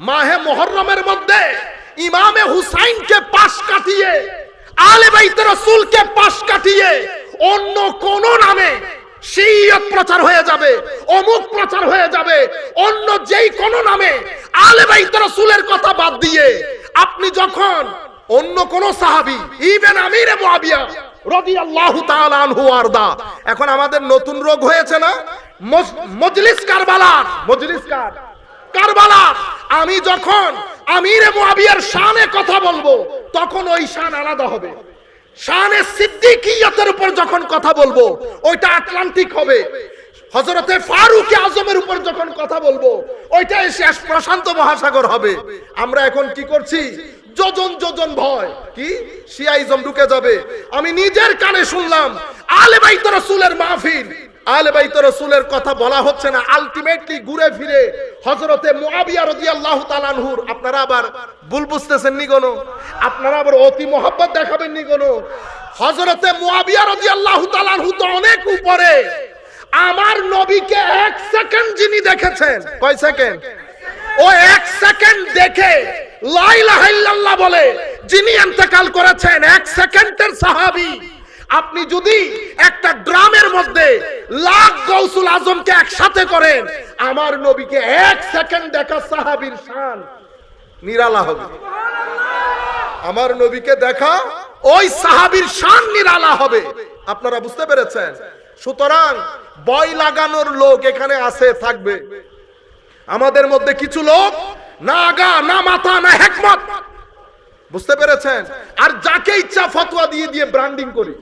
মাহে মোহরমের মধ্যে ইমামে হুসাইনকে পাশ কাটিয়ে, আলে বাইত রসুলকে পাশ কাটিয়ে অন্য কোন নামে শিয়ত প্রচার হয়ে যাবে, অমুক প্রচার হয়ে যাবে, অন্য যেই কোন নামে আলে বাইত রসুলের কথা বাদ দিয়ে আপনি যখন অন্য কোন সাহাবি ইভেন আমিরে মুআবিয়া রাদিয়াল্লাহু তাআলা আনহু আরদা, এখন আমাদের নতুন রোগ হয়েছে না? মজ- মজলিস কারবালার, মজলিস কার? কারবালা, আমি যখন আমিরে মুআবিয়ার শানে কথা বলব, তখন ওই শান আলাদা হবে। শানে সিদ্দিকিয়তের উপর যখন কথা বলব, ওইটা আটলান্টিক হবে। হজরতে ফারুক আজমের উপর যখন কথা বলব, ওইটা এসে প্রশান্ত মহাসাগর হবে। আমরা এখন কি করছি? যোজন যোজন ভয়। কি? শিয়াইজম ঢুকে যাবে। আমি নিজের কানে শুনলাম, আলে বাইত রাসূলের মাহফিল। কথা বলা হচ্ছে না। ঘুরে ফিরে আনহুর। আপনারা আবার বুঝতেছেন নি আপনারা আবার অতি দেখাবেন নি আনহু তো অনেক উপরে। আমার নবীকে এক সেকেন্ড যিনি দেখেছেন, কয় সেকেন্ড? ও এক সেকেন্ড দেখে লা ইলাহা ইল্লাল্লাহ বলে, যিনি ইন্তেকাল করেছেন, এক সেকেন্ডের সাহাবী। আপনি যদি একটা ড্রামের মধ্যে লাখ গৌসুল আজমকে একসাথে করেন, আমার নবীকে এক সেকেন্ড দেখা সাহাবীর শান, নিরালা হবে। আমার নবীকে দেখা ওই সাহাবীর শান নিরালা হবে। আপনারা বুঝতে পেরেছেন? সুতরাং বয় লাগানোর লোক এখানে আছে, থাকবে। আমাদের মধ্যে কিছু লোক, না আগা না মাথা, না হেকমত বুঝতে পেরেছেন? আর যাকে ইচ্ছা ফতোয়া দিয়ে দিয়ে ব্র্যান্ডিং করি।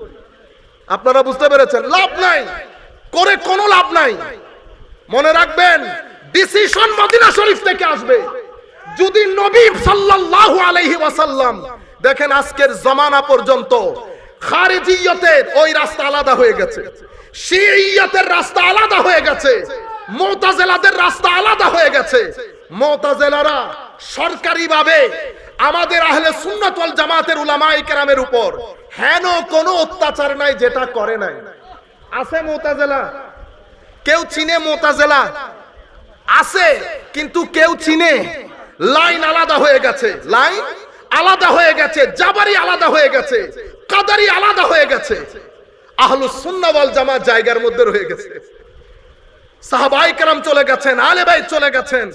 আপনারা বুঝতে পেরেছেন? লাভ নাই। করে কোনো লাভ নাই। মনে রাখবেন ডিসিশন মদিনা শরীফ থেকে আসবে। যদি নবী সাল্লাল্লাহু আলাইহি ওয়াসাল্লাম দেখেন আজকের জমানা পর্যন্ত খারিজিয়তের ওই রাস্তা আলাদা হয়ে গেছে, শিইয়তের রাস্তা আলাদা হয়ে গেছে মুতাজিলাদের রাস্তা আলাদা হয়ে গেছে। মুতাজিলারা সরকারিভাবে আমাদের আহলে সুন্নাত ওয়াল জামাতের উলামায়ে কেরামের উপর হেন কোনো অত্যাচার নাই যেটা করে নাই। আছে মোতাজেলা? কেউ চিনে মোতাজেলা? আছে, কিন্তু কেউ চিনে। লাইন আলাদা হয়ে গেছে। লাইন আলাদা হয়ে গেছে, জাবারি আলাদা হয়ে গেছে, কাদারি আলাদা হয়ে গেছে। আহলু সুন্নাওয়াল জামাত জায়গার মধ্যে রয়ে গেছে। সাহাবাই কারাম চলে গেছেন আলে ভাই চলে গেছেন।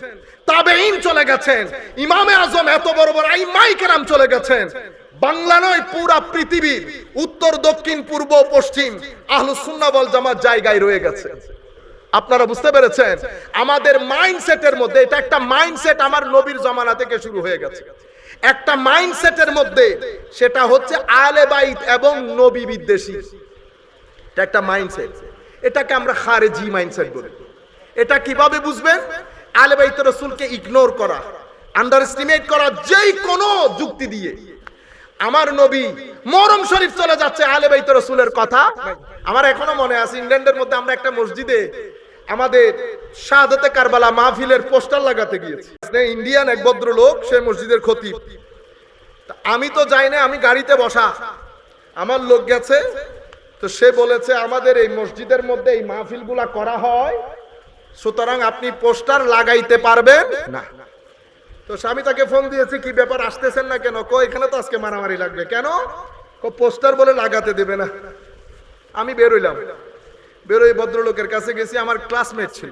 তাবেইন চলে গেছেন। ইমামে আজম এত বড় বড় আইমাই কেরাম চলে গেছেন। বাংলা নয়, পুরা পৃথিবীর উত্তর, দক্ষিণ, পূর্ব, পশ্চিম আহলু সুন্নাওয়াল জামাত জায়গায় রয়ে গেছে। আপনারা বুঝতে পেরেছেন? আমাদের মাইন্ডসেটের মধ্যে, এটা একটা মাইন্ডসেট আমার নবীর জমানা থেকে শুরু হয়ে গেছে। একটা মাইন্ডসেটের মধ্যে, সেটা হচ্ছে আলে বাইত এবং নবী বিদ্বেষী। এটা একটা মাইন্ডসেট এটাকে আমরা খারেজি মাইন্ডসেট বলি। এটা কীভাবে বুঝবেন? আলে বাইত রসুলকে ইগনোর করা আন্ডার এস্টিমেট করা, যেই কোনো যুক্তি দিয়ে। আমার নবী মরম শরীফ চলে যাচ্ছে আলে বাইত রসুলের কথা। আমার এখনও মনে আছে, ইংল্যান্ডের মধ্যে আমরা একটা মসজিদে আমাদের শাহাদতে কারবালা মাহফিলের পোস্টার লাগাতে গিয়েছি। ইন্ডিয়ান এক ভদ্রলোক, সে মসজিদের খতিব। তা আমি তো যাই না আমি গাড়িতে বসা। আমার লোক গেছে, তো সে বলেছে, আমাদের এই মসজিদের মধ্যে এই মাহফিলগুলা করা হয় সুতরাং আপনি পোস্টার লাগাইতে পারবেন? না। তো স্বামী তাকে ফোন দিয়েছি, কি ব্যাপার, আসতেছেন না কেন? কো এখানে তো আজকে মারামারি লাগবে। কেন? পোস্টার বলে লাগাতে দেবে না। আমি বেরোইলাম বেরোই ভদ্রলোকের কাছে গেছি, আমার ক্লাসমেট ছিল।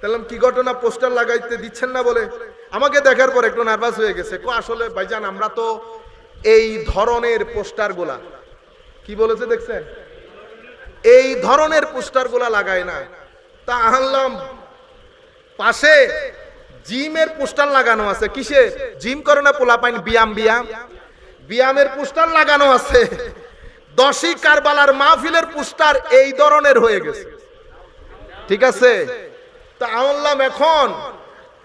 তাহলাম কি ঘটনা? পোস্টার লাগাইতে দিচ্ছেন না বলে? আমাকে দেখার পর একটু নার্ভাস হয়ে গেছে। কো আসলে ভাইজান, আমরা তো এই ধরনের পোস্টারগুলা কি বলেছে দেখছেন? এই ধরনের পোস্টারগুলা লাগায় না। তা আনলাম পাশে জিমের পোস্টার লাগানো আছে। কিসে? জিম করে না পোলা পাইন বিয়াম বিয়াম বিয়ামের পোস্টার লাগানো আছে। দশই কারবালার মাহফিলের পোস্টার এই ধরনের হয়ে গেছে। ঠিক আছে? তা আনলাম এখন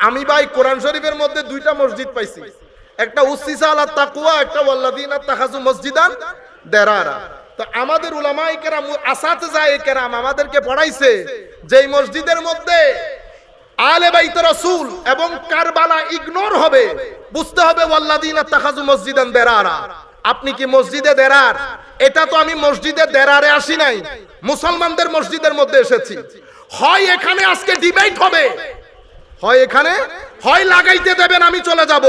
আমি ভাই কোরআন শরীফের মধ্যে দুইটা মসজিদ পাইছি। একটা উসিসা আলা তাকুয়া একটা ওয়াল্লাদিনা তাহাজু মসজিদান দেরারা। আমাদের উলামাই কেরাম আসাতে যায় কেরাম আমাদেরকে পড়াইছে যে মসজিদের মধ্যে আলে বাইত রসুল এবং কারবালা ইগনোর হবে, বুঝতে হবে ওয়াল্লাদিনা তাখাজু মসজিদান আপনি কি মসজিদে দেরার? এটা তো আমি মসজিদে দেরারে আসি নাই, মুসলমানদের মসজিদের মধ্যে এসেছি। হয় এখানে আজকে ডিবেট হবে, হয় এখানে, হয় লাগাইতে দেবেন, আমি চলে যাব।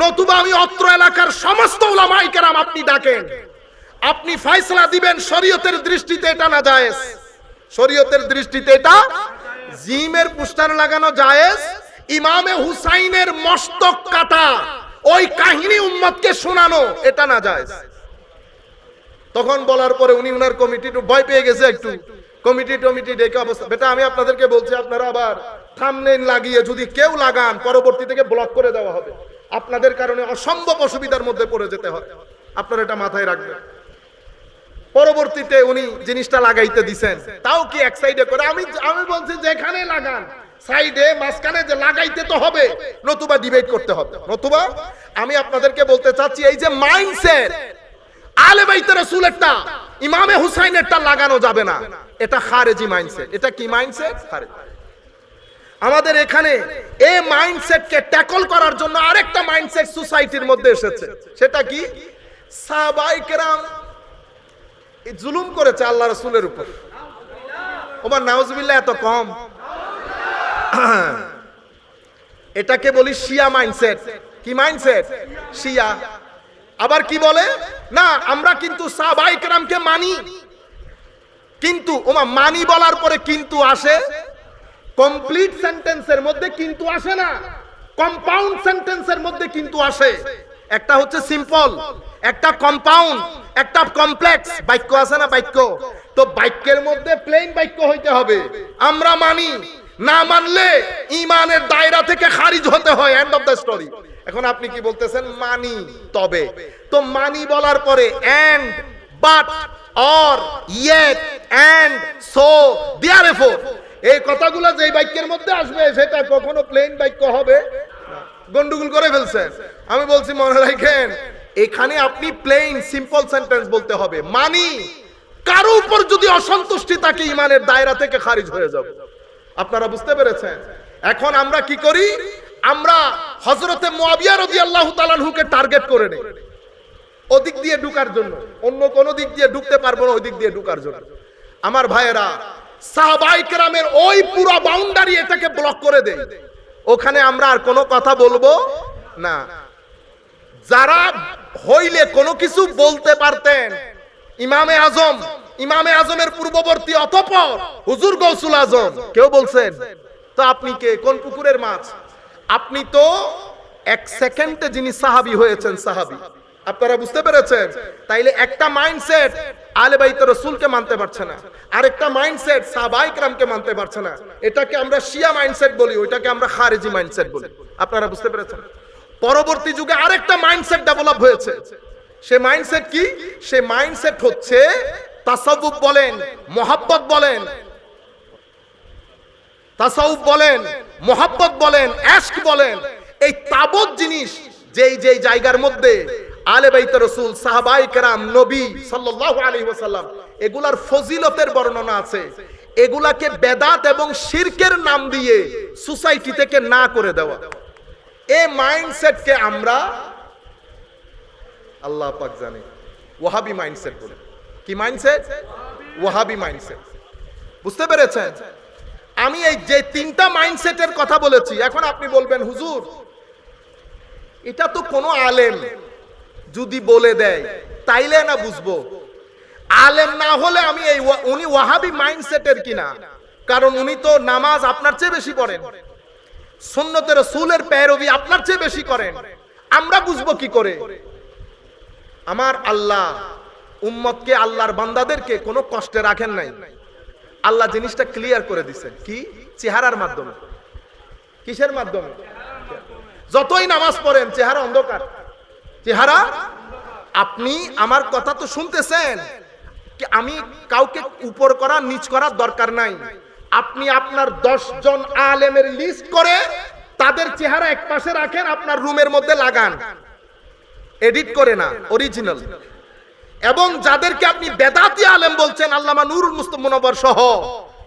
নতুবা আমি অত্র এলাকার সমস্ত ওলামাই কেরাম আপনি ডাকেন। আপনি ফয়সলা দিবেন, শরীয়তের দৃষ্টিতে এটা না জায়েজ। শরীয়তের দৃষ্টিতে এটা জিমের পুস্টার লাগানো জায়েজ। ইমামে হুসাইনের মস্তক কাটা, ওই কাহিনী উম্মতকে শোনানো, এটা না জায়েজ। তখন বলার পরে উনি উনার কমিটি ভয় পেয়ে গেছে একটু। কমিটি টমিটি ডেকে অবস্থা বেটা, আমি আপনাদেরকে বলছি, আপনারা আবার থামনেন লাগিয়ে যদি কেউ লাগান, পরবর্তী থেকে ব্লক করে দেওয়া হবে। আপনাদের কারণে অসম্ভব অসুবিধার মধ্যে পড়ে যেতে হয়। আপনারা এটা মাথায় রাখবেন। পরবর্তীতে উনি জিনিসটা লাগাইতে দিছেন। তাও কি এক সাইডে করে? আমি আমি বলছি যেখানে লাগান। সাইডে, মাঝখানে যে লাগাইতে তো হবে, নতুবা ডিবেট করতে হবে। নতুবা আমি আপনাদেরকে বলতে চাচ্ছি, এই যে মাইন্ডসেট আলে বাইতে রাসূলেরটা, ইমামে হুসাইনেরটা লাগানো যাবে না। এটা খারেজি মাইন্ডসেট এটা কি মাইন্ডসেট খারেজি। আমাদের এখানে এই মাইন্ডসেটকে ট্যাকল করার জন্য আরেকটা মাইন্ডসেট সোসাইটির মধ্যে এসেছে। সেটা কি? সাহাবাই কেরাম জুলুম করেছে আল্লাহ রসুলের উপর। ওমার, নাউজবিল্লাহ, এত কম। এটাকে বলি শিয়া মাইন্ডসেট। কি মাইন্ডসেট? শিয়া। আবার কি বলে? না, আমরা কিন্তু সাহাবাই কেরামকে মানি। কিন্তু, ওমা, মানি বলার পরে কিন্তু আসে, কমপ্লিট সেন্টেন্সের মধ্যে কিন্তু আসে না। কম্পাউন্ড সেন্টেন্সের মধ্যে কিন্তু আসে। একটা হচ্ছে সিম্পল একটা কম্পাউন্ড একটা কমপ্লেক্স বাক্য আছে না বাক্য? তো বাক্যের মধ্যে প্লেন বাক্য হইতে হবে। আমরা মানি, না মানলে ইমানের দায়রা থেকে খারিজ হতে হয়। এন্ড অফ দ্য স্টোরি এখন আপনি কি বলতেছেন? মানি তবে। তো মানি বলার পরে and but or yet and so therefore এই কথাগুলো যেই বাক্যের মধ্যে আসবে, সেটা কখনো প্লেন বাক্য হবে? গন্ডগোল করে ফেলছেন আমি বলছি, মনে রাখেন, এখানে আপনি প্লেইন সিম্পল সেন্টেন্স বলতে হবে। মানি, কারও উপর যদি অসন্তুষ্টি থাকে, ইমানের দায়রা থেকে খারিজ হয়ে যাবে। আপনারা বুঝতে পেরেছেন? এখন আমরা কি করি? আমরা হজরতে মুয়াবিয়া রাদিয়াল্লাহু তাআলাহুকে টার্গেট করে নেই। ওদিক দিয়ে ঢুকার জন্য। অন্য কোন দিক দিয়ে ঢুকতে পারব না ওই দিক দিয়ে ঢুকার জন্য। আমার ভাইয়েরা সাহাবাই কেরামের ওই পুরো বাউন্ডারি এটাকে ব্লক করে দেয় ওখানে আমরা আর কোনো কথা বলব না। যারা হইলে কোনো কিছু বলতে পারতেন, ইমামে আজম, ইমামে আজমের পূর্ববর্তী অতপর হুজুর গৌসুল আজম, কেউ বলছেন, তো আপনি কে? কোন পুকুরের মাছ? আপনি তো এক সেকেন্ডে যিনি সাহাবি হয়েছেন, সাহাবি। আপনারা বুঝতে পেরেছেন? তাইলে একটা মাইন্ডসেট আলে বাইতে রসুলকে মানতে পারছে না। আরেকটা মাইন্ডসেট সাবাই সাবাইকরামকে মানতে পারছে না। এটাকে আমরা শিয়া মাইন্ডসেট বলি, ওইটাকে আমরা খারেজি মাইন্ডসেট বলি। আপনারা বুঝতে পেরেছেন? পরবর্তী যুগে আরেকটা মাইন্ডসেট ডেভেলপ হয়েছে। সে মাইন্ডসেট কি? সে মাইন্ডসেট হচ্ছে তাসাউফ বলেন, মহাব্বত বলেন। তাসাউফ বলেন, মহাব্বত বলেন অ্যাশক বলেন। এই তাবত জিনিস যেই যেই জায়গার মধ্যে আলে বাইত রসুল, সাহাবাই কেরাম, নবী সাল্লাল্লাহু আলাইহি ওয়াসাল্লাম, এগুলার ফজিলতের বর্ণনা আছে। এগুলাকে বেদাত এবং শিরকের নাম দিয়ে সোসাইটি থেকে না করে দেওয়া। এই মাইন্ডসেটকে আমরা আল্লাহ পাক জানে। ওয়াহাবি মাইন্ডসেট বলে। কি মাইন্ডসেট? ওয়াহাবি মাইন্ডসেট। বুঝতে পেরেছেন? আমি এই যে তিনটা মাইন্ডসেটের কথা বলেছি, এখন আপনি বলবেন, হুজুর, এটা তো কোনো আলেম। যদি বলে দেয়, তাইলে না বুঝব। আলেম না হলে আমি এই উনি ওয়াহাবি মাইন্ডসেটের কিনা? কারণ উনি তো নামাজ আপনার চেয়ে বেশি পড়েন। সুন্নতের সুলের প্যারবি আপনার চেয়ে বেশি করেন। আমরা বুঝব কি করে? আমার আল্লাহ উম্মতকে আল্লাহর বান্দাদেরকে কোনো কষ্টে রাখেন নাই। আল্লাহ জিনিসটা ক্লিয়ার করে দিছেন। কি? চেহারার মাধ্যমে। কিসের মাধ্যমে? যতই নামাজ পড়েন, চেহারা অন্ধকার। চেহারা? আপনি আমার কথা তো শুনতেছেন। আমি কাউকে উপর করা, নিচ করার দরকার নাই। আপনি আপনার দশ জন আলেমের লিস্ট করে তাদের চেহারা এক পাশে রাখেন, আপনার রুমের মধ্যে লাগান। এডিট করে না অরিজিনাল এবং যাদেরকে আপনি বেদাতি আলেম বলছেন, আল্লামা নুরুল মুস্তফা মুনব্বর সহ,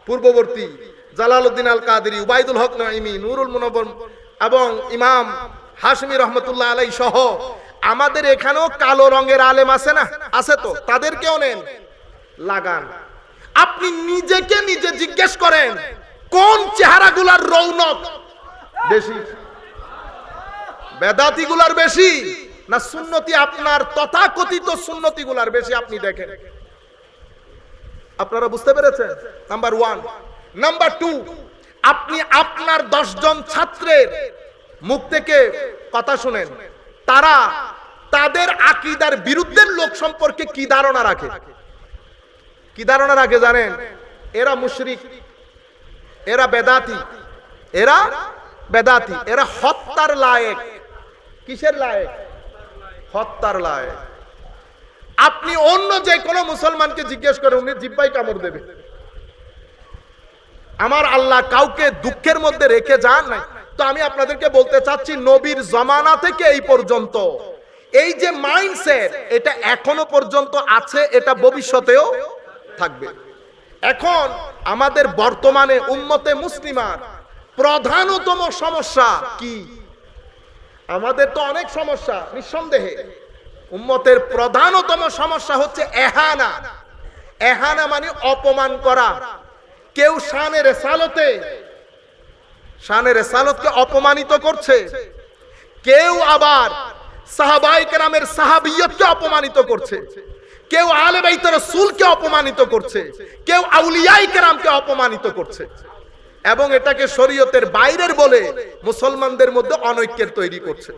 পূর্ববর্তী জালালউদ্দিন আল কাদেরী উবাইদুল হক নাইমি নুরুল মুনব্বর এবং ইমাম হাশমি রহমতুল্লাহ আলাই সহ আমাদের এখানেও কালো রঙের আলেম আছে না? আছে তো? তাদেরকেও নেন। লাগান। আপনি নিজেকে নিজে জিজ্ঞেস করেন, কোন চেহারাগুলার রৌনক? বেশি। বেদাতি গুলার বেশি না সুন্নতি আপনার তথাকথিত সুন্নতি গুলার বেশি আপনি দেখেন? আপনারা বুঝতে পেরেছেন? নাম্বার ওয়ান নাম্বার টু আপনি আপনার দশজন ছাত্রের মুখ থেকে কথা শুনেন। তারা তাদের আকিদার বিরুদ্ধের লোক সম্পর্কে কি ধারণা রাখে? কি ধারণা রাখে জানেন? এরা মুশরিক, এরা বেদাতি এরা বেদাতি, এরা হত্যার লায়েক। কিসের লায়েক? হত্যার লায়েক। আপনি অন্য যে কোনো মুসলমানকে জিজ্ঞেস করেন, উনি জিব্বাই কামড় দেবে। আমার আল্লাহ কাউকে দুঃখের মধ্যে রেখে যান নাই। তো আমি আপনাদেরকে বলতে চাচ্ছি, নবীর জমানা থেকে এই পর্যন্ত এই যে মাইন্ডসেট এটা এখনও পর্যন্ত আছে, এটা ভবিষ্যতেও থাকবে। এখন আমাদের বর্তমানে উম্মতে মুসলিমার প্রধানতম সমস্যা কি? আমাদের তো অনেক সমস্যা, নিঃসন্দেহে। উম্মতের প্রধানতম সমস্যা হচ্ছে এহানা। এহানা মানে অপমান করা। কেউ শানে রেসালতে, শানে রেসালতকে অপমানিত করছে। কেউ আবার সাহাবাই কেরামের সাহাবিয়তকে অপমানিত করছে। কেউ আলে বাইত রসুলকে অপমানিত করছে। কেউ আউলিয়াই কেরামকে অপমানিত করছে। এবং এটাকে শরীয়তের বাইরের বলে মুসলমানদের মধ্যে অনৈক্যের তৈরি করছে।